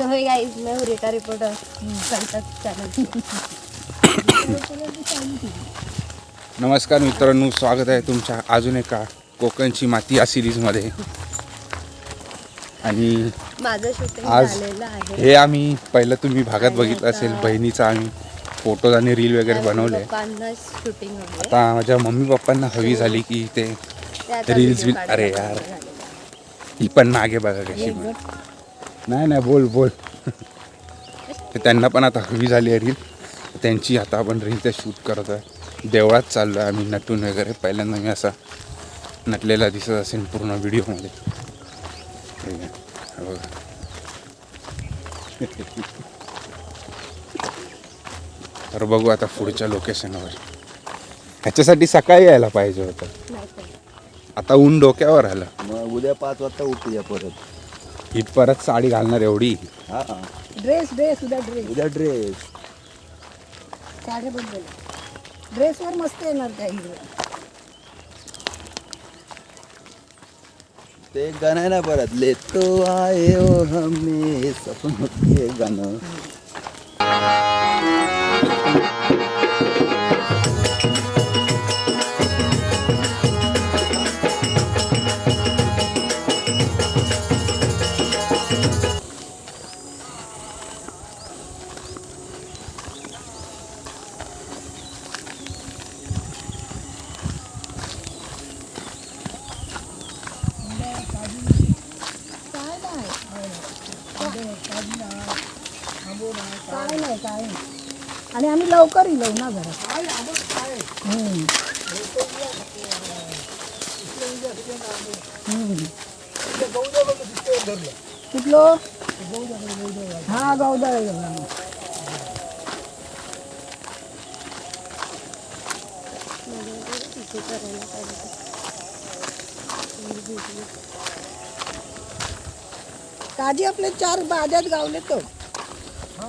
So hey guys मैं हूँ Rita reporter कल चैनल नमस्कार मित्रांनो स्वागत आहे तुमच्या अजून एका कोकणची माती या सिरीजमध्ये आणि माझं आज हे आम्ही पहिलं तुम्ही भागात बघितलं असेल बहिणीचं आम्ही फोटोज आणि रील वगैरे बनवले. आता माझ्या मम्मी पप्पांना हवी झाली की ते Reels बिल- अरे यार. ही पण मागे बघा कशी नाही नाही बोल बोल. तर त्यांना पण आता हवी झाली आहे रील. त्यांची आता आपण रील ते शूट करत आहे. देवळात चाललो आहे आम्ही नटून वगैरे. पहिल्यांदा मी असा नटलेला दिसत असेल पूर्ण व्हिडिओमध्ये. बघा. तर बघू आता पुढच्या लोकेशनवर. ह्याच्यासाठी सकाळी यायला पाहिजे होतं. आता ऊन डोक्यावर आलं. मग उद्या पाच वाजता उठूया परत. ही परत साडी घालणार एवढी. हा. ड्रेस ड्रेस उद्या ड्रेस उद्या ड्रेस साड्याबद्दल. ड्रेसवर मस्त येणार त्या हिरव्या ते एक गाणं आहे ना परत लेतो आये ओ हमे. सपन हे गाणं. लवकर ना जरा. कुठलो? हा गौदा काजी आपले चार बाजात गावले तो. हा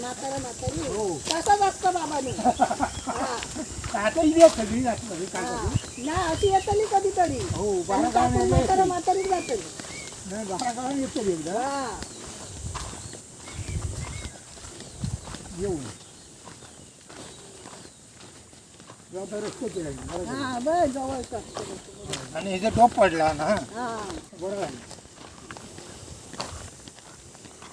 म्हातारा म्हातारी. तसाच असतं बाबाने ना अशी येतली कधीतरी. आणि काकू म्हातारा म्हातारी जातली हा. हा बस जवळ आणि इथे टोप पडला ना हा. बरोबर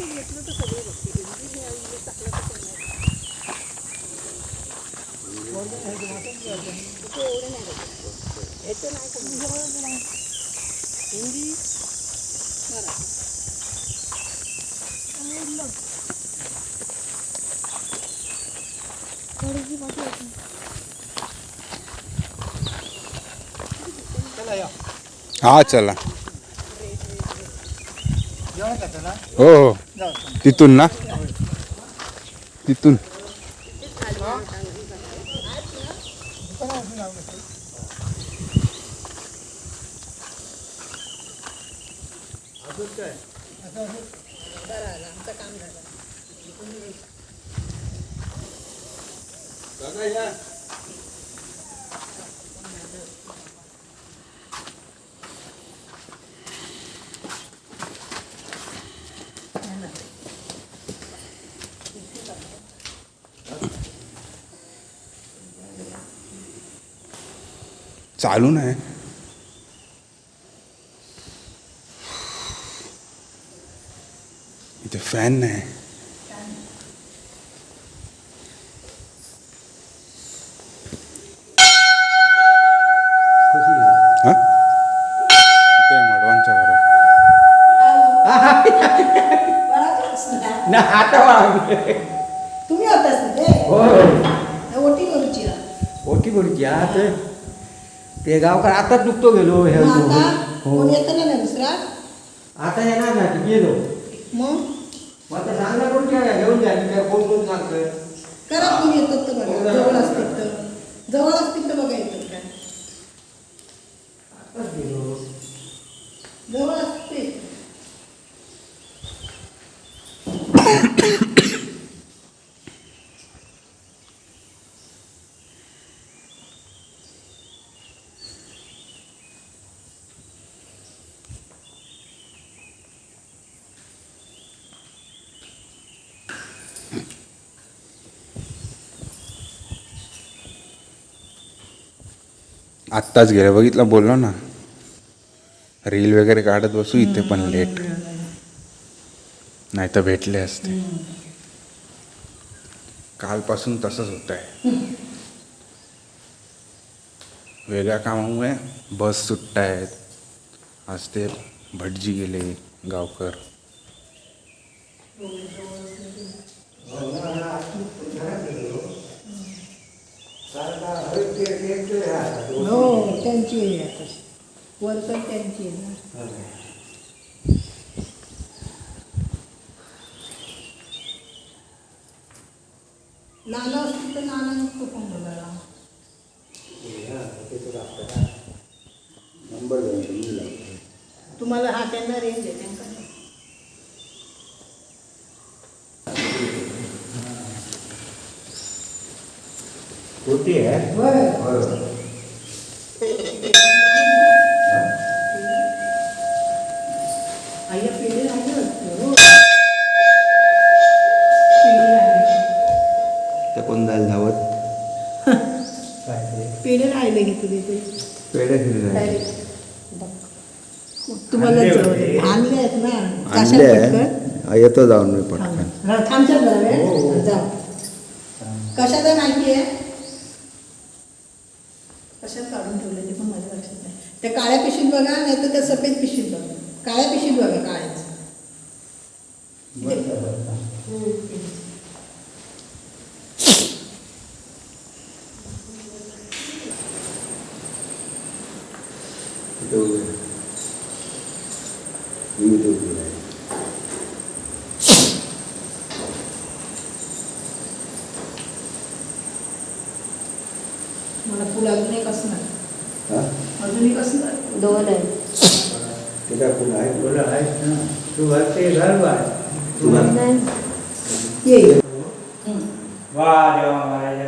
मराठी घेतलं तर सगळे बघते हिंदी नाही इंग्लिश टाकलं तर कोण नाही. ते एवढे नाही बघत. ह्याचं नाही कोणी. हिंदी मराठी चला या हा चला जेवण करतो ना हो हो जाऊ तिथून ना? तिथून. काम चालू नाही. इथे फॅन नाही. ना आता तुम्ही होतास ओटी करूची. ओटी करूची आता ते गावकर आताच दुखतो गेलो हे हो. कोण येतं ना नाही दुसरा? आता येणार ना की गेलो. मग? मग आता सांगणार कोण काय घेऊन जा कोण कोण सांगतोय करा कोण येतात तर बघा. जवळ असतील तर जवळ असतील तर बघा येतात काय आताच गेलो जवळ असतील ते येतात. आत्ताच गेलं. बघितलं बोललो ना. रील वगैरे काढत बसू इथे पण लेट नाही तर भेटले असते. कालपासून तसंच होत आहे वेगळ्या कामामुळे बस सुट्ट आहेत आज ते भटजी गेले गावकर. हो, हो. हो त्यांची आहे आता. वर्कर त्यांची आहे ना. नाना असतील तर नाना नको फोन बघायला नंबर. तुम्हाला हा त्यांना रेंज आहे होती आहे. हो. कोण जायला धावत? काय ते? पेढे राहिले घेतले ते? पेढे. तुम्हाला आणले आहेत ना आणले हा, येतो जाऊन मी पटकन. हो. आहे माहिती आहे कशात काढून ठेवले ते पण माझ्या लक्षात नाही त्या काळ्या पिशीत बघा नाही तर त्या सफेद पिशीत बघा. काळ्या पिशीत बघा काळ्याच. मला फुल अजून एक असणार हा? अजून एक असणार दोन आहे ते काय फुलं आहे? बोला आहेस ना तू घरचे घर बाय तू घाल. नाही ये वा देवा महाराजा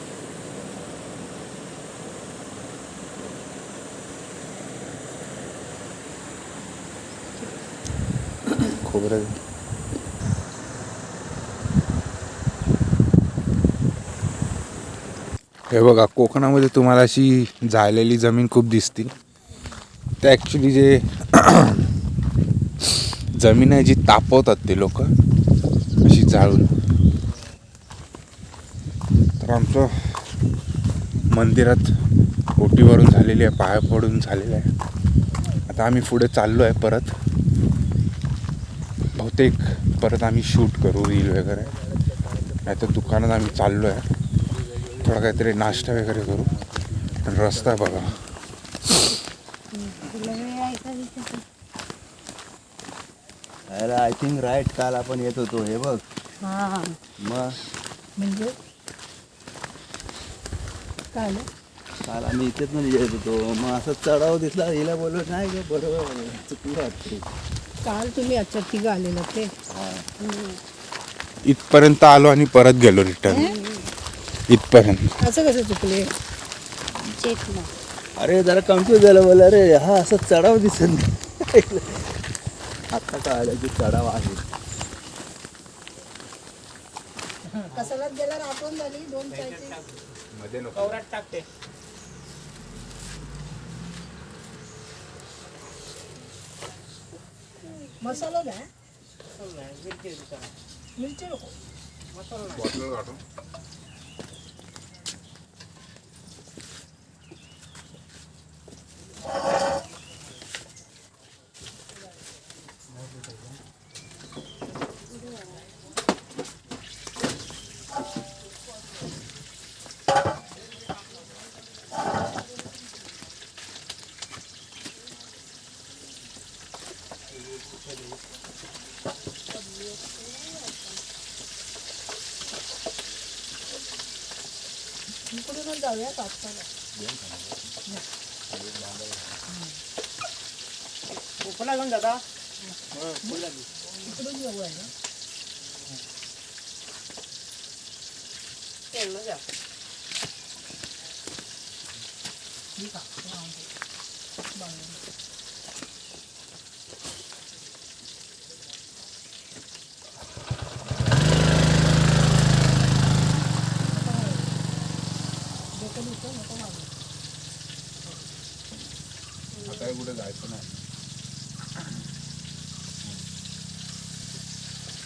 खोबरं हे बघा कोकणामध्ये तुम्हाला अशी झालेली जमीन खूप दिसतील ते ॲक्च्युली जे जमीन आहे जी तापवतात ते लोक अशी जाळून. तर आमचं मंदिरात ओटीवरून झालेली आहे पाया पडून झालेलं आहे. आता आम्ही पुढे चाललो आहे परत. बहुतेक परत आम्ही शूट करू रील वगैरे. नाही तर दुकानात आम्ही चाललो आहे थोडा काहीतरी नाश्ता वगैरे करू. रस्ता बघा? अरे आय थिंक राईट काल आपण येत होतो. हे बघ. हा. मग? म्हणजे? काय आलं? काल आम्ही इथेच नाही येत होतो. मग असं चढाव दिसला. हिला बोललो नाही ग बरोबर चुकलं वाटते. काल तुम्ही अच्छा तिघ आलेलं ते? इथपर्यंत आलो आणि परत गेलो रिटर्न. इथपर्यंत. असं कसं चुकले? अरे जरा कन्फ्यूज झालं बोला अरे हा असं चढाव दिसत नाही. आता कळालं की चढाव आहे. कसाला गेल्यावर आठवण झाली? दोन ಮಸಾಲದ ಮಿರ್ಚಿ ಮಿರ್ಚಿ ಮಸಾಲ 한다왜 밥잖 아. 뭐 플라간 가 다. 응. 몰라 지. 그런 거 뭐 야? 예, 맞 아. 네가 좋아하는 거.